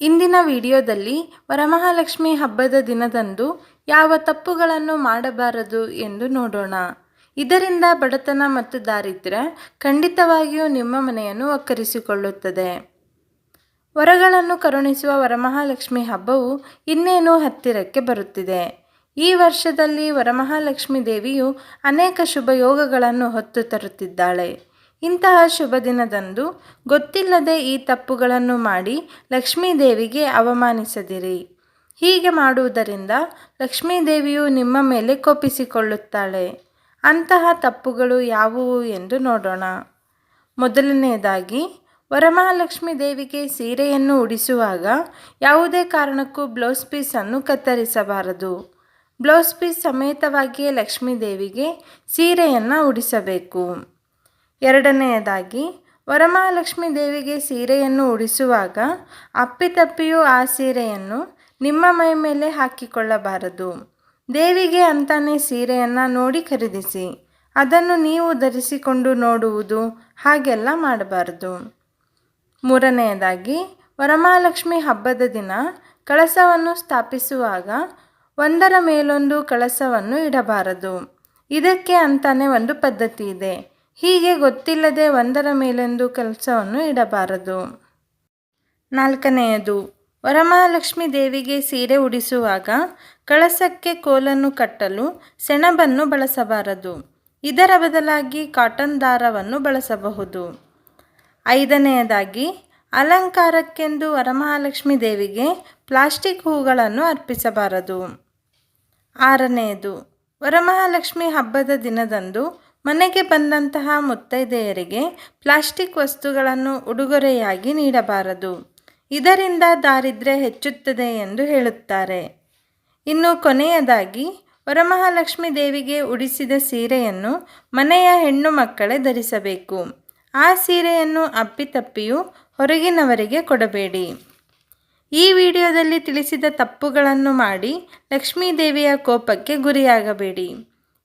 ಇಂದಿನ ವಿಡಿಯೋದಲ್ಲಿ ವರಮಹಾಲಕ್ಷ್ಮಿ ಹಬ್ಬದ ದಿನದಂದು ಯಾವ ತಪ್ಪುಗಳನ್ನು ಮಾಡಬಾರದು ಎಂದು ನೋಡೋಣ. ಇದರಿಂದ ಬಡತನ ಮತ್ತು ದಾರಿದ್ರ್ಯ ಖಂಡಿತವಾಗಿಯೂ ನಿಮ್ಮ ಮನೆಯನ್ನು ಒಕ್ಕರಿಸಿಕೊಳ್ಳುತ್ತದೆ. ವರಗಳನ್ನು ಕರುಣಿಸುವ ವರಮಹಾಲಕ್ಷ್ಮಿ ಹಬ್ಬವು ಇನ್ನೇನು ಹತ್ತಿರಕ್ಕೆ ಬರುತ್ತಿದೆ. ಈ ವರ್ಷದಲ್ಲಿ ವರಮಹಾಲಕ್ಷ್ಮಿ ದೇವಿಯು ಅನೇಕ ಶುಭ ಯೋಗಗಳನ್ನು ಹೊತ್ತು ತರುತ್ತಿದ್ದಾಳೆ. ಇಂತಹ ಶುಭ ದಿನದಂದು ಗೊತ್ತಿಲ್ಲದೆ ಈ ತಪ್ಪುಗಳನ್ನು ಮಾಡಿ ಲಕ್ಷ್ಮೀದೇವಿಗೆ ಅವಮಾನಿಸದಿರಿ. ಹೀಗೆ ಮಾಡುವುದರಿಂದ ಲಕ್ಷ್ಮೀದೇವಿಯು ನಿಮ್ಮ ಮೇಲೆ ಕೋಪಿಸಿಕೊಳ್ಳುತ್ತಾಳೆ. ಅಂತಹ ತಪ್ಪುಗಳು ಯಾವುವು ಎಂದು ನೋಡೋಣ. ಮೊದಲನೆಯದಾಗಿ ವರಮಹಾಲಕ್ಷ್ಮಿ ದೇವಿಗೆ ಸೀರೆಯನ್ನು ಉಡಿಸುವಾಗ ಯಾವುದೇ ಕಾರಣಕ್ಕೂ ಬ್ಲೌಸ್ ಪೀಸನ್ನು ಕತ್ತರಿಸಬಾರದು. ಬ್ಲೌಸ್ ಪೀಸ್ ಸಮೇತವಾಗಿಯೇ ಲಕ್ಷ್ಮೀ ದೇವಿಗೆ ಸೀರೆಯನ್ನು ಉಡಿಸಬೇಕು. ಎರಡನೆಯದಾಗಿ, ವರಮಹಾಲಕ್ಷ್ಮಿ ದೇವಿಗೆ ಸೀರೆಯನ್ನು ಉಡಿಸುವಾಗ ಅಪ್ಪಿತಪ್ಪಿಯೂ ಆ ಸೀರೆಯನ್ನು ನಿಮ್ಮ ಮೈ ಮೇಲೆ ಹಾಕಿಕೊಳ್ಳಬಾರದು. ದೇವಿಗೆ ಅಂತಾನೆ ಸೀರೆಯನ್ನು ನೋಡಿ ಖರೀದಿಸಿ, ಅದನ್ನು ನೀವು ಧರಿಸಿಕೊಂಡು ನೋಡುವುದು ಹಾಗೆಲ್ಲ ಮಾಡಬಾರದು. ಮೂರನೆಯದಾಗಿ, ವರಮಹಾಲಕ್ಷ್ಮಿ ಹಬ್ಬದ ದಿನ ಕಳಸವನ್ನು ಸ್ಥಾಪಿಸುವಾಗ ಒಂದರ ಮೇಲೊಂದು ಕಳಸವನ್ನು ಇಡಬಾರದು. ಇದಕ್ಕೆ ಅಂತಾನೆ ಒಂದು ಪದ್ಧತಿ ಇದೆ. ಹೀಗೆ ಗೊತ್ತಿಲ್ಲದೆ ಒಂದರ ಮೇಲೊಂದು ಕೆಲಸವನ್ನು ಇಡಬಾರದು. ನಾಲ್ಕನೆಯದು, ವರಮಹಾಲಕ್ಷ್ಮಿ ದೇವಿಗೆ ಸೀರೆ ಉಡಿಸುವಾಗ ಕಳಸಕ್ಕೆ ಕೋಲನ್ನು ಕಟ್ಟಲು ಸೆಣಬನ್ನು ಬಳಸಬಾರದು. ಇದರ ಬದಲಾಗಿ ಕಾಟನ್ ದಾರವನ್ನು ಬಳಸಬಹುದು. ಐದನೆಯದಾಗಿ, ಅಲಂಕಾರಕ್ಕೆಂದು ವರಮಹಾಲಕ್ಷ್ಮಿ ದೇವಿಗೆ ಪ್ಲಾಸ್ಟಿಕ್ ಹೂಗಳನ್ನು ಅರ್ಪಿಸಬಾರದು. ಆರನೆಯದು, ವರಮಹಾಲಕ್ಷ್ಮಿ ಹಬ್ಬದ ದಿನದಂದು ಮನೆಗೆ ಬಂದಂತಹ ಮುತ್ತೈದೆಯರಿಗೆ ಪ್ಲಾಸ್ಟಿಕ್ ವಸ್ತುಗಳನ್ನು ಉಡುಗೊರೆಯಾಗಿ ನೀಡಬಾರದು. ಇದರಿಂದ ದಾರಿದ್ರ್ಯ ಹೆಚ್ಚುತ್ತದೆ ಎಂದು ಹೇಳುತ್ತಾರೆ. ಇನ್ನು ಕೊನೆಯದಾಗಿ, ವರಮಹಾಲಕ್ಷ್ಮಿ ದೇವಿಗೆ ಉಡಿಸಿದ ಸೀರೆಯನ್ನು ಮನೆಯ ಹೆಣ್ಣು ಮಕ್ಕಳೇ ಧರಿಸಬೇಕು. ಆ ಸೀರೆಯನ್ನು ಅಪ್ಪಿತಪ್ಪಿಯೂ ಹೊರಗಿನವರಿಗೆ ಕೊಡಬೇಡಿ. ಈ ವಿಡಿಯೋದಲ್ಲಿ ತಿಳಿಸಿದ ತಪ್ಪುಗಳನ್ನು ಮಾಡಿ ಲಕ್ಷ್ಮೀದೇವಿಯ ಕೋಪಕ್ಕೆ ಗುರಿಯಾಗಬೇಡಿ.